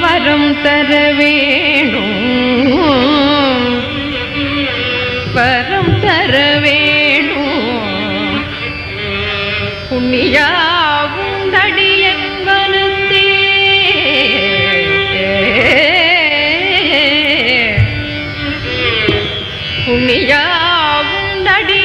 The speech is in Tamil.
வரம் தர வேணும். வரம் தர வேணும். புண்ணியா உண்டடியன் புண்ணியாவும் தடி